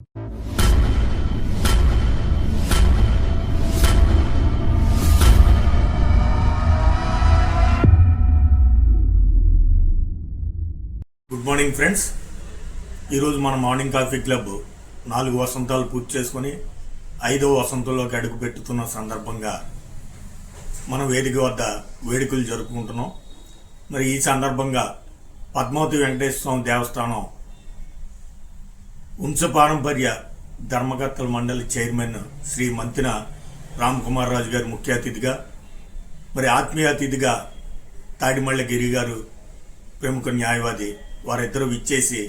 Good morning friends ఈరోజు మన morning coffee club నాలుగు వసంతాలు పూర్తి చేసుకొని ఐదవ వసంతంలోకి అడుగు పెట్టుతున్న సందర్భంగా మన వేదిక వద్ద వేడుకలు జరుపుకుంటున్నాం. మరి ఈ సందర్భంగా పద్మావతి వెంకటేశ్వర స్వామి దేవస్థానం వంశపారంపర్య ధర్మకర్తల మండలి చైర్మన్ శ్రీ మంతిన రామ్ కుమార్ రాజు గారు ముఖ్య అతిథిగా మరి ఆత్మీయ అతిథిగా తాడిమళ్ళ గిరి గారు ప్రముఖ న్యాయవాది వారిద్దరూ విచ్చేసి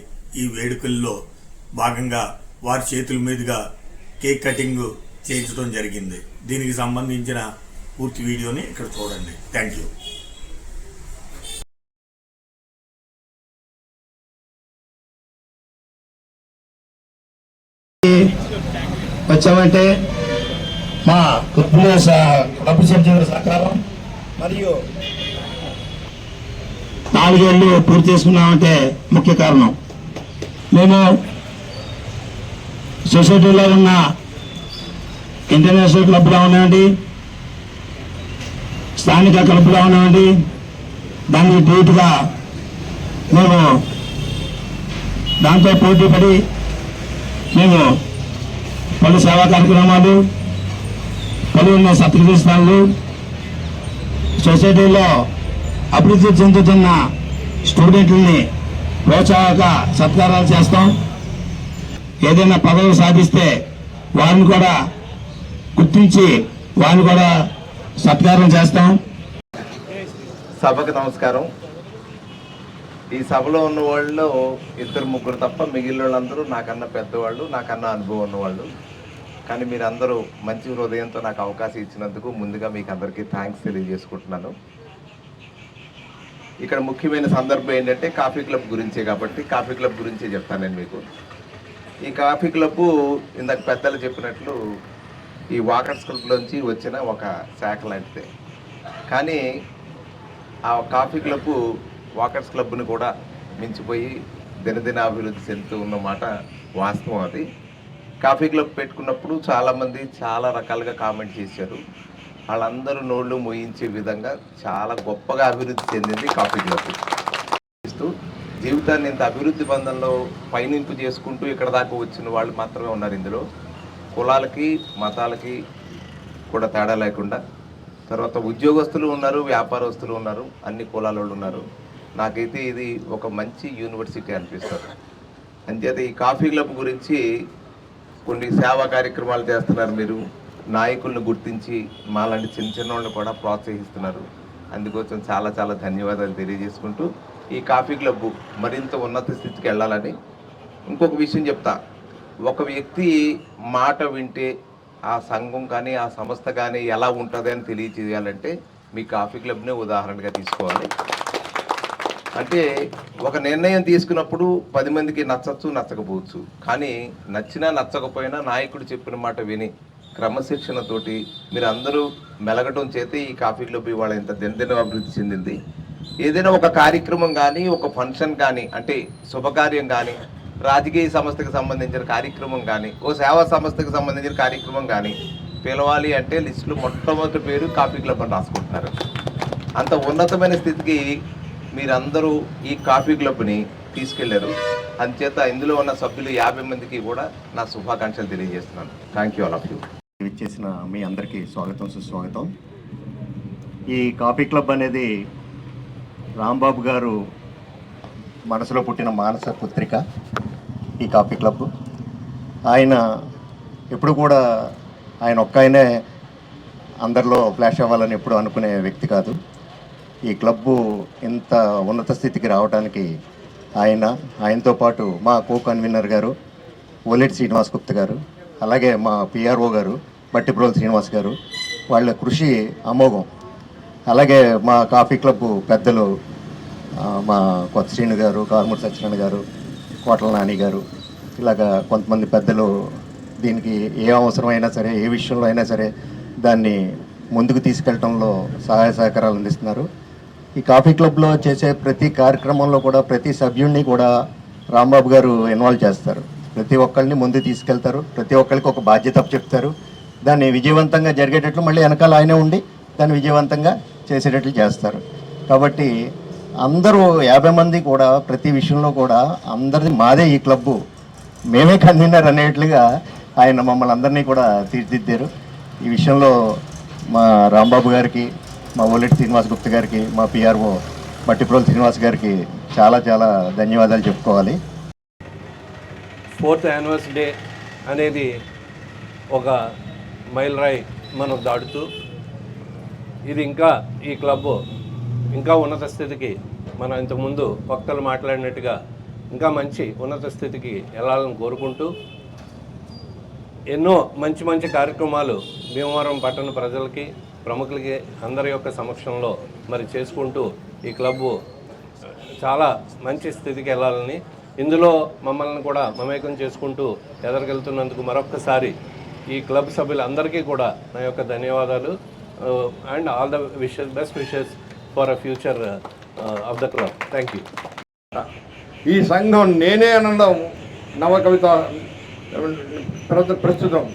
ఈ వేడుకల్లో భాగంగా వారి చేతుల మీదుగా కేక్ కటింగ్ చేయించడం జరిగింది. దీనికి సంబంధించిన పూర్తి వీడియోని ఇక్కడ చూడండి. Thank you. వచ్చామంటే మా కుటుంబ క్లబ్ సభ్యుల సహకారం. మరియు నాలుగేళ్ళు పూర్తి చేసుకున్నామంటే ముఖ్య కారణం. మేము సొసైటీలో ఉన్న ఇంటర్నేషనల్ క్లబ్లో ఉన్నామండి. స్థానిక క్లబ్లో ఉన్నామండి. దానికి ధీటుగా మేము దాంతో పోటీ పడి మేము పలు సేవా కార్యక్రమాలు పలు ఉన్న సత్కరిస్తాలు సొసైటీలో అభివృద్ధి చెందుతున్న స్టూడెంట్లని ప్రోత్సాహక సత్కారాలు చేస్తాం. ఏదైనా పదవి సాధిస్తే వారిని కూడా గుర్తించి వారిని కూడా సత్కారం చేస్తాం. సభకు నమస్కారం. ఈ సభలో ఉన్న వాళ్ళు ఇద్దరు ముగ్గురు తప్ప మిగిలిన వాళ్ళందరూ నాకన్నా పెద్దవాళ్ళు నాకన్నా అనుభవం ఉన్నవాళ్ళు. కానీ మీరందరూ మంచి హృదయంతో నాకు అవకాశం ఇచ్చినందుకు ముందుగా మీకు అందరికీ థ్యాంక్స్ తెలియజేసుకుంటున్నాను. ఇక్కడ ముఖ్యమైన సందర్భం ఏంటంటే కాఫీ క్లబ్ గురించే కాబట్టి కాఫీ క్లబ్ గురించే చెప్తాను నేను మీకు. ఈ కాఫీ క్లబ్ ఇందాక పెద్దలు చెప్పినట్లు ఈ వాకర్స్ క్లబ్లోంచి వచ్చిన ఒక శాఖ లాంటిదే కానీ ఆ కాఫీ క్లబ్ వాకర్స్ క్లబ్ని కూడా మించిపోయి దినదిన అభివృద్ధి చెందుతూ ఉన్నమాట వాస్తవం అది. కాఫీ క్లబ్ పెట్టుకున్నప్పుడు చాలామంది చాలా రకాలుగా కామెంట్ చేశారు. వాళ్ళందరూ నోళ్ళు మోయించే విధంగా చాలా గొప్పగా అభివృద్ధి చెందింది కాఫీ క్లబ్. చేస్తూ జీవితాన్ని ఇంత అభివృద్ధి బంధంలో పయనింపు చేసుకుంటూ ఇక్కడ దాకా వచ్చిన వాళ్ళు మాత్రమే ఉన్నారు ఇందులో. కులాలకి మతాలకి కూడా తేడా లేకుండా తర్వాత ఉద్యోగస్తులు ఉన్నారు వ్యాపారస్తులు ఉన్నారు అన్ని కులాల వాళ్ళు ఉన్నారు. నాకైతే ఇది ఒక మంచి యూనివర్సిటీ అనిపిస్తుంది. అంచేత ఈ కాఫీ క్లబ్ గురించి కొన్ని సేవా కార్యక్రమాలు చేస్తున్నారు మీరు. నాయకులను గుర్తించి మాలాంటి చిన్న చిన్న వాళ్ళని కూడా ప్రోత్సహిస్తున్నారు. అందుకోసం చాలా చాలా ధన్యవాదాలు తెలియజేసుకుంటూ ఈ కాఫీ క్లబ్ మరింత ఉన్నత స్థితికి వెళ్ళాలని ఇంకొక విషయం చెప్తా. ఒక వ్యక్తి మాట వింటే ఆ సంఘం కానీ ఆ సంస్థ కానీ ఎలా ఉంటుంది అని తెలియచేయాలంటే మీ కాఫీ క్లబ్నే ఉదాహరణగా తీసుకోవాలి. అంటే ఒక నిర్ణయం తీసుకున్నప్పుడు పది మందికి నచ్చచ్చు నచ్చకపోవచ్చు. కానీ నచ్చినా నచ్చకపోయినా నాయకుడు చెప్పిన మాట విని క్రమశిక్షణతోటి మీరు అందరూ మెలగటం చేత ఈ కాఫీ క్లబ్ ఇవాళ ఇంత దినదిన అభివృద్ధి చెందింది. ఏదైనా ఒక కార్యక్రమం కానీ ఒక ఫంక్షన్ కానీ అంటే శుభకార్యం కానీ రాజకీయ సంస్థకు సంబంధించిన కార్యక్రమం కానీ ఓ సేవా సంస్థకు సంబంధించిన కార్యక్రమం కానీ పిలవాలి అంటే లిస్టులో మొట్టమొదటి పేరు కాఫీ క్లబ్ అని రాసుకుంటున్నారు. అంత ఉన్నతమైన స్థితికి మీరందరూ ఈ కాఫీ క్లబ్ని తీసుకెళ్ళారు. అంచేత ఇందులో ఉన్న సభ్యులు యాభై మందికి కూడా నా శుభాకాంక్షలు తెలియజేస్తున్నాను. Thank you all of you ఇచ్చేసిన మీ అందరికీ స్వాగతం సుస్వాగతం. ఈ కాఫీ క్లబ్ అనేది రాంబాబు గారు మనసులో పుట్టిన మానస పుత్రిక ఈ కాఫీ క్లబ్. ఆయన ఎప్పుడు కూడా ఆయన ఒక్క ఆయనే అందరిలో ఫ్లాష్ అవ్వాలని ఎప్పుడు అనుకునే వ్యక్తి కాదు. ఈ క్లబ్బు ఇంత ఉన్నత స్థితికి రావడానికి ఆయన ఆయనతో పాటు మా కో కన్వీనర్ గారు ఓలెట్ శ్రీనివాస్ గుప్త గారు అలాగే మా పిఆర్ఓ గారు బట్టిప్రోల్ శ్రీనివాస్ గారు వాళ్ళ కృషి అమోఘం. అలాగే మా కాఫీ క్లబ్ పెద్దలు మా కొత్త శ్రీను గారు కారుమూరి సత్యనారాయణ గారు కోటల నాని గారు ఇలాగా కొంతమంది పెద్దలు దీనికి ఏ అవసరమైనా సరే ఏ విషయంలో అయినా సరే దాన్ని ముందుకు తీసుకెళ్ళటంలో సహాయ సహకారాలు అందిస్తున్నారు. ఈ కాఫీ క్లబ్లో చేసే ప్రతి కార్యక్రమంలో కూడా ప్రతి సభ్యుడిని కూడా రాంబాబు గారు ఇన్వాల్వ్ చేస్తారు. ప్రతి ఒక్కరిని ముందు తీసుకెళ్తారు. ప్రతి ఒక్కరికి ఒక బాధ్యత చెప్తారు. దాన్ని విజయవంతంగా జరిగేటట్లు మళ్ళీ వెనకాల ఆయనే ఉండి దాన్ని విజయవంతంగా చేసేటట్లు చేస్తారు. కాబట్టి అందరూ యాభై మంది కూడా ప్రతి విషయంలో కూడా అందరిది మాదే ఈ క్లబ్బు. మేమే కన్వీనర్ అనేట్లుగా ఆయన మమ్మల్ని అందరినీ కూడా తీర్చిదిద్దారు. ఈ విషయంలో మా రాంబాబు గారికి మా ఓలెట్ శ్రీనివాస్ గుప్త గారికి మా పిఆర్ఓ మట్టిప్రోల్ శ్రీనివాస్ గారికి చాలా చాలా ధన్యవాదాలు చెప్పుకోవాలి. ఫోర్త్ యానివర్సరీ డే అనేది ఒక మైల్రాయి మనం దాటుతూ ఇది ఇంకా ఈ క్లబ్ ఇంకా ఉన్నత స్థితికి మనం ఇంతకుముందు వక్తలు మాట్లాడినట్టుగా ఇంకా మంచి ఉన్నత స్థితికి వెళ్ళాలని కోరుకుంటూ ఎన్నో మంచి మంచి కార్యక్రమాలు భీమవరం పట్టణ ప్రజలకి ప్రముఖులకి అందరి యొక్క సమక్షంలో మరి చేసుకుంటూ ఈ క్లబ్బు చాలా మంచి స్థితికి వెళ్ళాలని ఇందులో మమ్మల్ని కూడా మమేకం చేసుకుంటూ ఎదరికెళ్తున్నందుకు మరొక్కసారి ఈ క్లబ్ సభ్యులందరికీ కూడా నా యొక్క ధన్యవాదాలు. And all the wishes best wishes for a future of the club thank you ఈ సంఘం నేనే అనడం నవకవిత ప్రస్తుతం.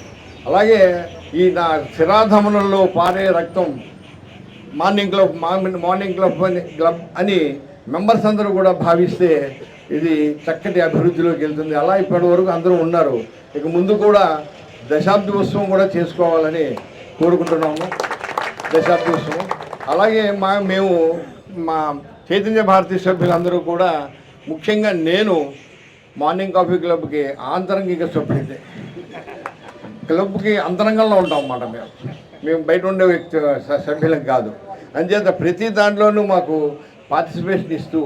అలాగే ఈ నా శిరాధములలో పారే రక్తం మార్నింగ్ క్లబ్ మార్నింగ్ క్లబ్ అని క్లబ్ అని మెంబర్స్ అందరూ కూడా భావిస్తే ఇది చక్కటి అభివృద్ధిలోకి వెళ్తుంది. అలా ఇప్పటి వరకు అందరూ ఉన్నారు. ఇక ముందు కూడా దశాబ్ది ఉత్సవం కూడా చేసుకోవాలని కోరుకుంటున్నాము. దశాబ్ది ఉత్సవం. అలాగే మా మేము మా చైతన్య భారతీయ సభ్యులందరూ కూడా ముఖ్యంగా నేను మార్నింగ్ కాఫీ క్లబ్కి ఆంతరంగిక సభ్యుడే క్లబ్కి అంతరంగంలో ఉంటాం అన్నమాట మేము. మేము బయట ఉండే వ్యక్తి సభ్యులం కాదు. అంచేత ప్రతి దాంట్లోనూ మాకు పార్టిసిపేషన్ ఇస్తూ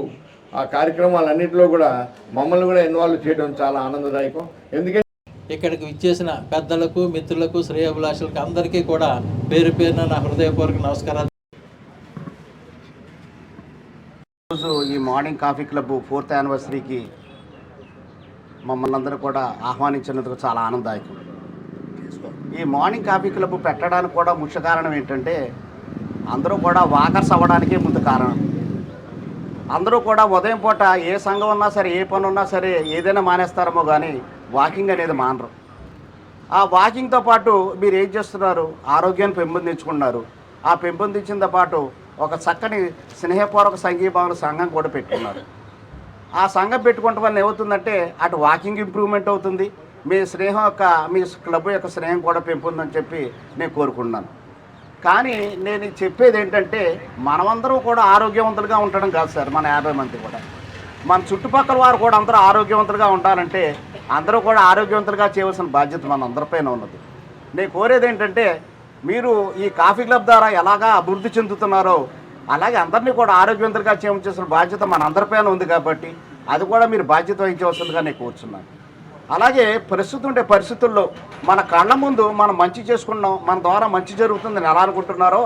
ఆ కార్యక్రమాలన్నింటిలో కూడా మమ్మల్ని కూడా ఇన్వాల్వ్ చేయడం చాలా ఆనందదాయకం. ఎందుకంటే ఇక్కడికి విచ్చేసిన పెద్దలకు మిత్రులకు శ్రేయోభిలాషులకు అందరికీ కూడా పేరు పేరున నా హృదయపూర్వక నమస్కారాలు. రోజు ఈ మార్నింగ్ కాఫీ క్లబ్ ఫోర్త్ యానివర్సరీకి మమ్మల్ని అందరూ కూడా ఆహ్వానించినందుకు చాలా ఆనందదాయకం. ఈ మార్నింగ్ కాఫీ క్లబ్ పెట్టడానికి కూడా ముఖ్య కారణం ఏంటంటే అందరూ కూడా వాకర్స్ అవ్వడానికే ముందు కారణం. అందరూ కూడా ఉదయం పూట ఏ సంఘం ఉన్నా సరే ఏ పని ఉన్నా సరే ఏదైనా మానేస్తారేమో కానీ వాకింగ్ అనేది మానరు. ఆ వాకింగ్తో పాటు మీరు ఏం చేస్తున్నారు? ఆరోగ్యాన్ని పెంపొందించుకున్నారు. ఆ పెంపొందించింతో పాటు ఒక చక్కని స్నేహపూర్వక సంఘీభావన సంఘం కూడా పెట్టుకున్నారు. ఆ సంఘం పెట్టుకోవటం వల్ల ఏమవుతుందంటే అటు వాకింగ్ ఇంప్రూవ్మెంట్ అవుతుంది. మీ స్నేహం యొక్క మీ క్లబ్ యొక్క స్నేహం కూడా పెంపుందని చెప్పి నేను కోరుకుంటున్నాను. కానీ నేను చెప్పేది ఏంటంటే మనమందరం కూడా ఆరోగ్యవంతులుగా ఉండడం కాదు సార్ మన యాభై మంది కూడా. మన చుట్టుపక్కల వారు కూడా అందరూ ఆరోగ్యవంతులుగా ఉండాలంటే అందరూ కూడా ఆరోగ్యవంతులుగా చేయవలసిన బాధ్యత మన అందరిపైన ఉన్నది. నేను కోరేది ఏంటంటే మీరు ఈ కాఫీ క్లబ్ ద్వారా ఎలాగా అభివృద్ధి చెందుతున్నారో అలాగే అందరినీ కూడా ఆరోగ్యవంతులుగా చేయవలసిన బాధ్యత మన అందరిపైన ఉంది కాబట్టి అది కూడా మీరు బాధ్యత వహించవలసిందిగా నేను కోరుచున్నాను. అలాగే ప్రస్తుతం ఉండే పరిస్థితుల్లో మన కళ్ళ ముందు మనం మంచి చేసుకున్నాం మన ద్వారా మంచి జరుగుతుందని ఎలా అనుకుంటున్నారో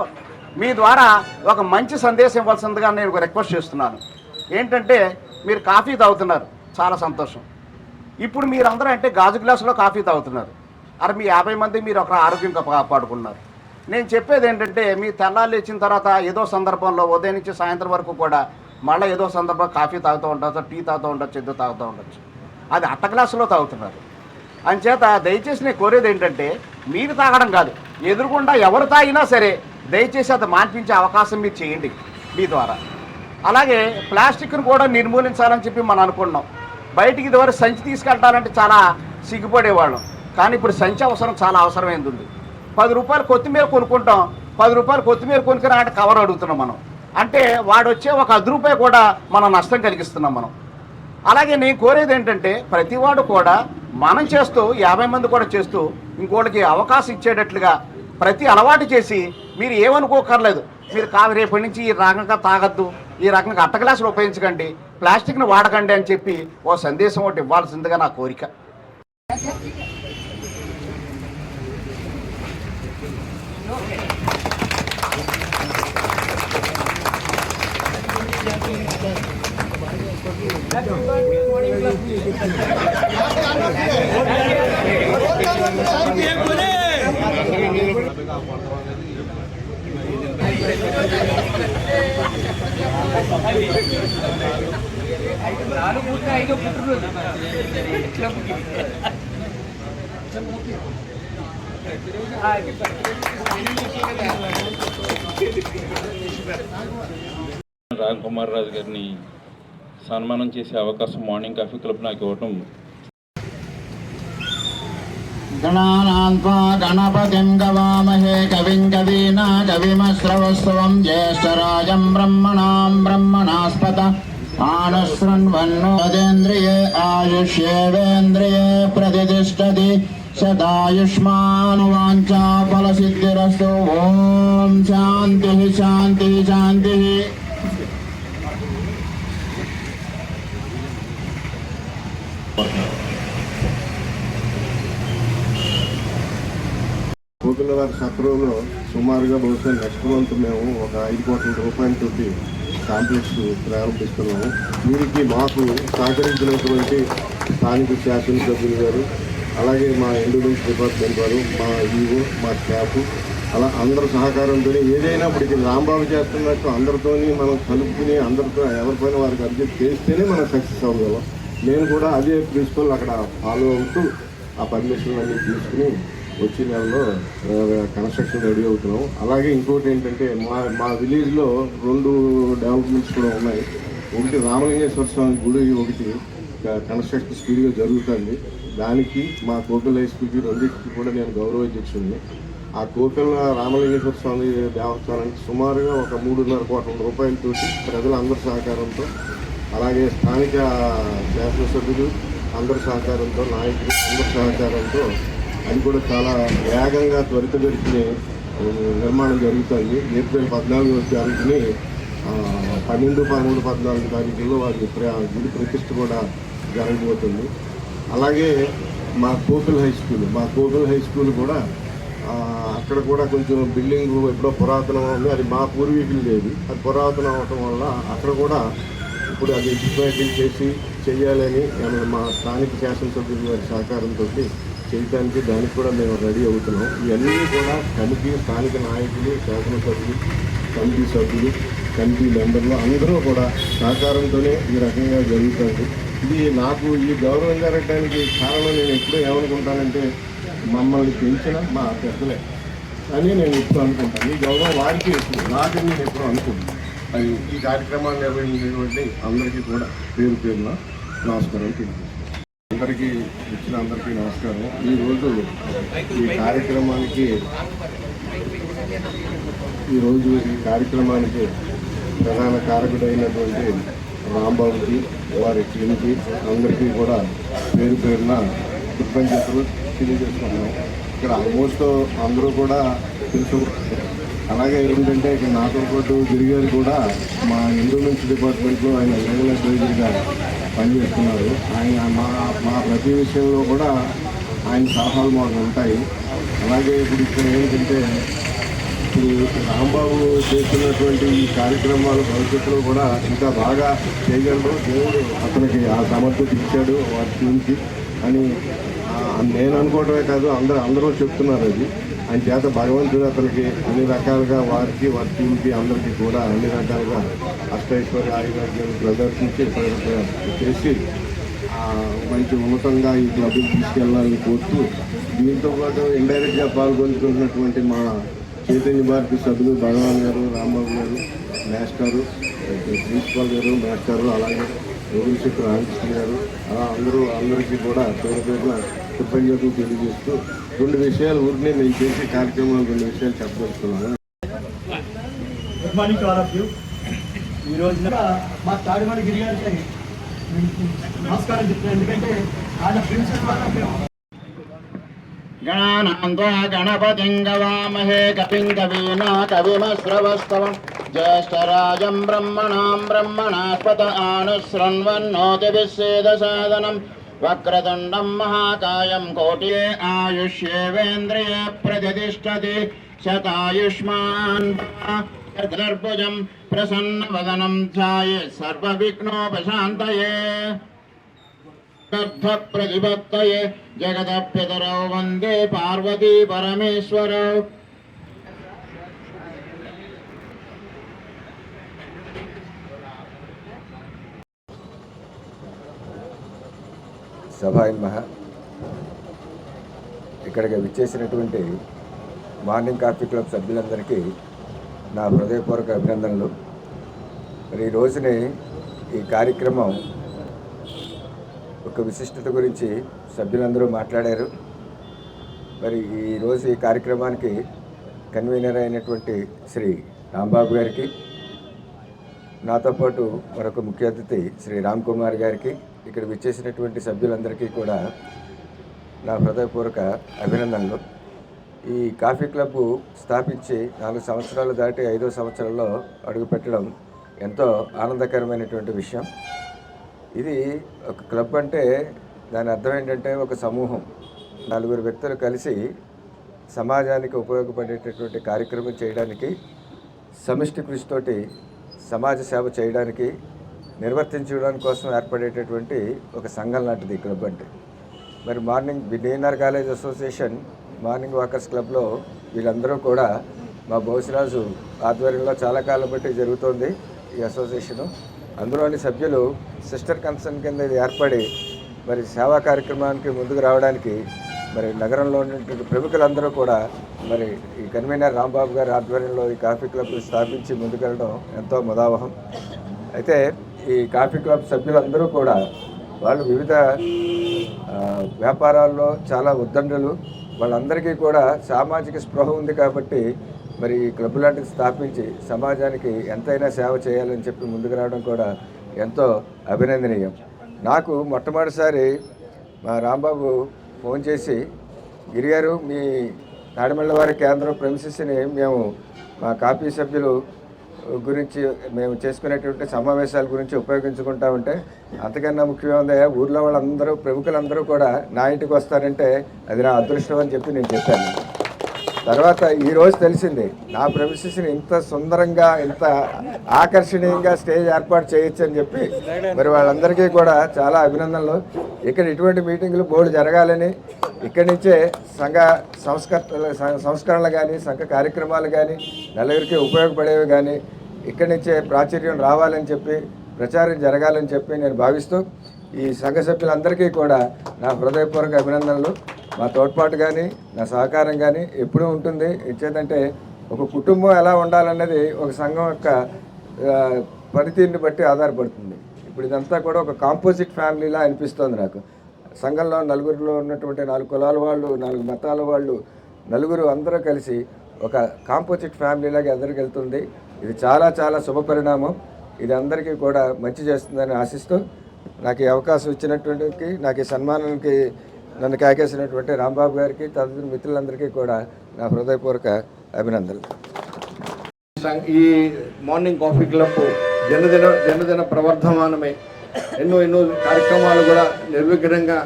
మీ ద్వారా ఒక మంచి సందేశం ఇవ్వాల్సిందిగా నేను ఒక రిక్వెస్ట్ చేస్తున్నాను. ఏంటంటే మీరు కాఫీ తాగుతున్నారు. చాలా సంతోషం. ఇప్పుడు మీరందరూ అంటే గాజు గ్లాసులో కాఫీ తాగుతున్నారు. అరే మీ యాభై మంది మీరు ఒక ఆరోగ్యంగా కాపాడుకున్నారు. నేను చెప్పేది ఏంటంటే మీ తెల్లాలు లేచిన తర్వాత ఏదో సందర్భంలో ఉదయం నుంచి సాయంత్రం వరకు కూడా మళ్ళీ ఏదో సందర్భం కాఫీ తాగుతూ ఉండొచ్చు టీ తాగుతూ ఉండొచ్చు ఏదో తాగుతూ ఉండొచ్చు. అది అట్ట గ్లాసులో తాగుతున్నారు. అంచేత దయచేసి నేను కోరేది ఏంటంటే మీరు తాగడం కాదు ఎదురుకుండా ఎవరు తాగినా సరే దయచేసి అది మాన్పించే అవకాశం మీరు చేయండి మీ ద్వారా. అలాగే ప్లాస్టిక్ను కూడా నిర్మూలించాలని చెప్పి మనం అనుకున్నాం బయటికి ఇదివరకు సంచి తీసుకెళ్ళాలంటే చాలా సిగ్గుపడేవాళ్ళం. కానీ ఇప్పుడు సంచి అవసరం చాలా అవసరమైంది ఉంది పది రూపాయలు కొత్తిమీర కొనుక్కుంటాం. పది రూపాయలు కొత్తిమీర కొనుక్కుని అంటే కవర్ అడుగుతున్నాం మనం. అంటే వాడు వచ్చే ఒక అది రూపాయి కూడా మనం నష్టం కలిగిస్తున్నాం మనం. అలాగే నేను కోరేది ఏంటంటే ప్రతివాడు కూడా మనం చేస్తూ యాభై మంది కూడా చేస్తూ ఇంకోటికి అవకాశం ఇచ్చేటట్లుగా ప్రతి అలవాటు చేసి మీరు ఏమనుకోకర్లేదు. మీరు కాదు రేపటి నుంచి ఈ రకంగా తాగద్దు ఈ రకంగా అట్ట గ్లాసులు ఉపయోగించకండి ప్లాస్టిక్ని వాడకండి అని చెప్పి ఓ సందేశం ఒకటి ఇవ్వాల్సిందిగా నా కోరిక. నాలుగు పుట్టిన ఐదో పుట్టినరోజు ఎట్లా పుట్టింది రామ్ కుమార్ రాజు గారిని సన్మానం చేసే అవకాశం మార్నింగ్ కాఫీ క్లబ్ నాకు ఇవ్వటం. గణానాత్మా గణపతిం గవామహే కవిం కవీనా కవిమశ్రవస్తవం జ్యేష్ఠరాజం బ్రహ్మణాం బ్రహ్మణాస్పత ఆనుశృణ్వన్నోదేంద్రియే ఆయుష్యేవేంద్రియే సదాయుష్మానువాంఛా ఫలసిద్ధిరస్తు. ఓం శాంతి శాంతి శాంతి. వారి సత్రంలో సుమారుగా బహుశా నెక్స్ట్ మంత్ మేము ఒక ఐదు కోట్ల రూపాయలతో కాంప్లెక్స్ ప్రారంభిస్తున్నాము. వీరికి మాకు సహకరించినటువంటి స్థానిక శాసనసభ్యులు గారు అలాగే మా ఎండోమెంట్స్ డిపార్ట్మెంట్ వారు మా ఈవో మా స్టాఫ్ అలా అందరి సహకారంతో ఏదైనా ఇప్పుడు రాంబాబు చేస్తున్నట్టు అందరితోని మనం కలుపుకుని అందరితో ఎవరిపైన వారికి అర్జెంట్ చేస్తేనే మనం సక్సెస్ అవ్వగలం. నేను కూడా అదే ప్రిన్సిపల్ అక్కడ ఫాలో అవుతూ ఆ పర్మిషన్ అన్నీ తీసుకుని వచ్చే నెలలో కన్స్ట్రక్షన్ రెడీ అవుతున్నాం. అలాగే ఇంకోటి ఏంటంటే మా మా విలేజ్లో రెండు డెవలప్మెంట్స్ కూడా ఉన్నాయి. ఒకటి రామలింగేశ్వర స్వామి గుడి ఒకటి కన్స్ట్రక్షన్ స్పీడ్గా జరుగుతుంది. దానికి మా కోకల్ హై స్కూల్కి రెండింటికి కూడా నేను గౌరవ అధ్యక్షుడిని. ఆ కోకల్ రామలింగేశ్వర స్వామి దేవస్థానానికి సుమారుగా ఒక మూడున్నర కోట్ల రూపాయలతో ప్రజలందరి సహకారంతో అలాగే స్థానిక శాసనసభ్యులు అందరి సహకారంతో నాయకులు అందరి సహకారంతో అది కూడా చాలా వేగంగా త్వరితగతిని నిర్మాణం జరుగుతాయి. ఏప్రిల్ పద్నాలుగో తారీఖుని పన్నెండు పదమూడు పద్నాలుగు తారీఖుల్లో వారి గుడి ప్రతిష్ట కూడా జరగబోతుంది. అలాగే మా కోకిల్ హై స్కూల్ మా కోకిల్ హై స్కూల్ కూడా అక్కడ కూడా కొంచెం బిల్డింగ్ ఎప్పుడో పురాతనం ఉంది అది మా పూర్వీకులు లేదు. అది పురాతనం అవటం వల్ల అక్కడ కూడా ఇప్పుడు అది డిస్మాంటిల్ చేసి చేయాలని మా స్థానిక శాసనసభ్యులు వారి సహకారంతో చేయడానికి దానికి కూడా మేము రెడీ అవుతున్నాం. ఇవన్నీ కూడా కమిటీ స్థానిక నాయకులు శాసనసభ్యులు కమిటీ సభ్యులు కమిటీ మెంబర్లు అందరూ కూడా సహకారంతోనే ఈ రకంగా జరుగుతుంది. ఇది నాకు ఈ గౌరవం జరగడానికి కారణం నేను ఎప్పుడూ ఏమనుకుంటానంటే మమ్మల్ని పెంచిన మా పెద్దలే అని నేను ఎప్పుడు అనుకుంటాను. ఈ గౌరవం వారికి ఎక్కువ. నాకని నేను ఎప్పుడూ అనుకుంటాను అది ఈ కార్యక్రమాన్ని నిర్వహించినటువంటి అందరికీ కూడా పేరు పేరున నమస్కారం తెలియజేస్తాను అందరికీ ఇచ్చిన అందరికీ నమస్కారం. ఈరోజు ఈ కార్యక్రమానికి ఈరోజు ఈ కార్యక్రమానికి ప్రధాన కారకుడైనటువంటి రాంబాబుకి వారి టీంకి అందరికీ కూడా పేరు పేరున కృతజ్ఞతలు తెలియజేస్తున్నాం ఇక్కడ ఆల్మోస్ట్ అందరూ కూడా తెలుసు. అలాగే ఏంటంటే ఇక్కడ నాతో పాటు గిరిగారు కూడా మా ఎండోమెంట్స్ డిపార్ట్మెంట్లో ఆయన లీగల్ అడ్వైజర్గా పనిచేస్తున్నారు. ఆయన మా మా ప్రతి విషయంలో కూడా ఆయన సలహాలు మాకు ఉంటాయి. అలాగే ఇప్పుడు ఇక్కడ ఏంటంటే ఇప్పుడు రాంబాబు చేస్తున్నటువంటి ఈ కార్యక్రమాలు భవిష్యత్తులో కూడా ఇంకా బాగా చేయగలరు. దేవుడు అతనికి ఆ సమర్థత ఇచ్చాడు వాటి గురించి అని నేను అనుకోవడమే కాదు అందరూ అందరూ చెప్తున్నారు అది. ఆయన చేత భగవంతుడు అతనికి అన్ని రకాలుగా వారికి వారి టీంకి అందరికీ కూడా అన్ని రకాలుగా అష్టైశ్వర్య ఆయుర్వేద్యం ప్రదర్శించి చేసి మంచి ఉన్నతంగా ఈ క్లబ్కి తీసుకెళ్ళాలని కోరుతూ దీంతో పాటు ఇండైరెక్ట్గా పాల్గొంటున్నటువంటి మా చైతన్య భారతి సభ్యులు భగవాన్ గారు రాంబాబు గారు మాస్టారు ప్రిన్సిపాల్ గారు మాస్టారు అలాగే రామకృష్ణ గారు అలా అందరూ అందరికీ కూడా పేరు పేరున కృతజ్ఞతలు తెలియజేస్తూ రెండు విషయాలు ఊరినే నేను చేసే కార్యక్రమాలు రెండు విషయాలు చెప్పదలుచుకున్నాను. Good morning to all of you ఈ రోజున మా తాడిమణి గిరి గారికి నమస్కారం చెప్తున్నాను ఎందుకంటే ఆయన ప్రిన్సిపల్ గణానాంత్వా గణపతిం గవామహే కపిం కవీనా కవిమశ్రవస్తవం. ज्येष्ठराजं ब्रह्मणां ब्रह्मणास्पत आनुसृण्वन्नोतिभिस्सेदसादनं वक्रतुण्डं महाकायं कोटिले आयुष्येवेन्द्रिये प्रतिष्ठति शतायुष्मान् चतुर्भुजं प्रसन्नवदनं ध्याये सर्वविघ्नोपशान्तये गर्भप्रतिपत्तये जगदप्यतरौ वन्दे पार्वती परमेश्वरौ సభాయి మహా ఇక్కడికి విచ్చేసినటువంటి మార్నింగ్ కాఫీ క్లబ్ సభ్యులందరికీ నా హృదయపూర్వక అభినందనలు. మరి ఈ రోజుని ఈ కార్యక్రమం ఒక విశిష్టత గురించి సభ్యులందరూ మాట్లాడారు. మరి ఈరోజు ఈ కార్యక్రమానికి కన్వీనర్ అయినటువంటి శ్రీ రాంబాబు గారికి నాతో పాటు మరొక ముఖ్య అతిథి శ్రీ రామ్ కుమార్ గారికి ఇక్కడ విచ్చేసినటువంటి సభ్యులందరికీ కూడా నా హృదయపూర్వక అభినందనలు. ఈ కాఫీ క్లబ్ స్థాపించి నాలుగు సంవత్సరాలు దాటి ఐదో సంవత్సరంలో అడుగుపెట్టడం ఎంతో ఆనందకరమైనటువంటి విషయం. ఇది ఒక క్లబ్ అంటే దాని అర్థం ఏంటంటే ఒక సమూహం. నలుగురు వ్యక్తులు కలిసి సమాజానికి ఉపయోగపడేటటువంటి కార్యక్రమం చేయడానికి సమిష్టి కృషితోటి సమాజ సేవ చేయడానికి నిర్వర్తించడం కోసం ఏర్పడేటటువంటి ఒక సంఘం లాంటిది ఈ క్లబ్ అంటే. మరి morning D N R college association morning walkers క్లబ్లో వీళ్ళందరూ కూడా మా బోసిరాజు ఆధ్వర్యంలో చాలా కాలం బట్టి జరుగుతోంది ఈ అసోసియేషను. అందులోని సభ్యులు సిస్టర్ కన్సర్న్ కింద ఇది ఏర్పడి మరి సేవా కార్యక్రమానికి ముందుకు రావడానికి మరి నగరంలో ఉన్నటువంటి ప్రముఖులందరూ కూడా మరి ఈ కన్వీనర్ రాంబాబు గారి ఆధ్వర్యంలో ఈ కాఫీ క్లబ్ స్థాపించి ముందుకెళ్ళడం ఎంతో ముదావహం. అయితే ఈ కాఫీ క్లబ్ సభ్యులందరూ కూడా వాళ్ళు వివిధ వ్యాపారాల్లో చాలా ఉద్దండలు. వాళ్ళందరికీ కూడా సామాజిక స్పృహ ఉంది కాబట్టి మరి ఈ క్లబ్ లాంటిది స్థాపించి సమాజానికి ఎంతైనా సేవ చేయాలని చెప్పి ముందుకు రావడం కూడా ఎంతో అభినందనీయం. నాకు మొట్టమొదటిసారి మా రాంబాబు ఫోన్ చేసి గిరిగారు మీ నాడమల్లవారి కేంద్రం ప్రెమిసెస్ని మేము మా కాపీ సభ్యులు గురించి మేము చేసుకునేటువంటి సమావేశాల గురించి ఉపయోగించుకుంటా ఉంటే అంతకన్నా ముఖ్యమైనది ఊర్లో వాళ్ళందరూ ప్రముఖులందరూ కూడా నా ఇంటికి వస్తారంటే అది నా అదృష్టం అని చెప్పి నేను చెప్పాను. తర్వాత ఈరోజు తెలిసింది నా ప్రెమిసెస్ని ఇంత సుందరంగా ఇంత ఆకర్షణీయంగా స్టేజ్ ఏర్పాటు చేయొచ్చు అని చెప్పి మరి వాళ్ళందరికీ కూడా చాలా అభినందనలు. ఇక్కడ ఇటువంటి మీటింగులు బోర్డు జరగాలని ఇక్కడి నుంచే సంఘ సంస్కర సంస్కరణలు కానీ సంఘ కార్యక్రమాలు కానీ నలుగురికి ఉపయోగపడేవి కానీ ఇక్కడి నుంచే ప్రాచుర్యం రావాలని చెప్పి ప్రచారం జరగాలని చెప్పి నేను భావిస్తూ ఈ సంఘ సభ్యులందరికీ కూడా నా హృదయపూర్వక అభినందనలు. మా తోడ్పాటు కానీ నా సహకారం కానీ ఎప్పుడూ ఉంటుంది. ఇచ్చేదంటే ఒక కుటుంబం ఎలా ఉండాలన్నది ఒక సంఘం యొక్క పనితీరుని బట్టి ఆధారపడుతుంది. ఇప్పుడు ఇదంతా కూడా ఒక కాంపోజిట్ ఫ్యామిలీలా అనిపిస్తోంది నాకు. సంఘంలో నలుగురిలో ఉన్నటువంటి నాలుగు కులాల వాళ్ళు నాలుగు మతాల వాళ్ళు నలుగురు అందరూ కలిసి ఒక కాంపోజిట్ ఫ్యామిలీలాగా ఎదురుకెళ్తుంది ఇది చాలా చాలా శుభ పరిణామం ఇది అందరికీ కూడా మంచి చేస్తుందని ఆశిస్తూ నాకు ఈ అవకాశం ఇచ్చినటువంటి నాకు ఈ సన్మానానికి నన్ను కాకేసినటువంటి రాంబాబు గారికి తదితర మిత్రులందరికీ కూడా నా హృదయపూర్వక అభినందనలు. ఈ మార్నింగ్ కాఫీ క్లబ్ జనదిన జన్మదిన ప్రవర్ధమానమే ఎన్నో ఎన్నో కార్యక్రమాలు కూడా నిర్విఘ్నంగా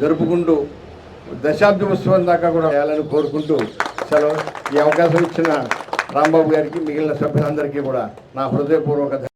జరుపుకుంటూ దశాబ్ది ఉత్సవం దాకా కూడా చేయాలని కోరుకుంటూ సెలవు ఈ అవకాశం ఇచ్చిన రాంబాబు గారికి మిగిలిన సభ్యులందరికీ కూడా నా హృదయపూర్వక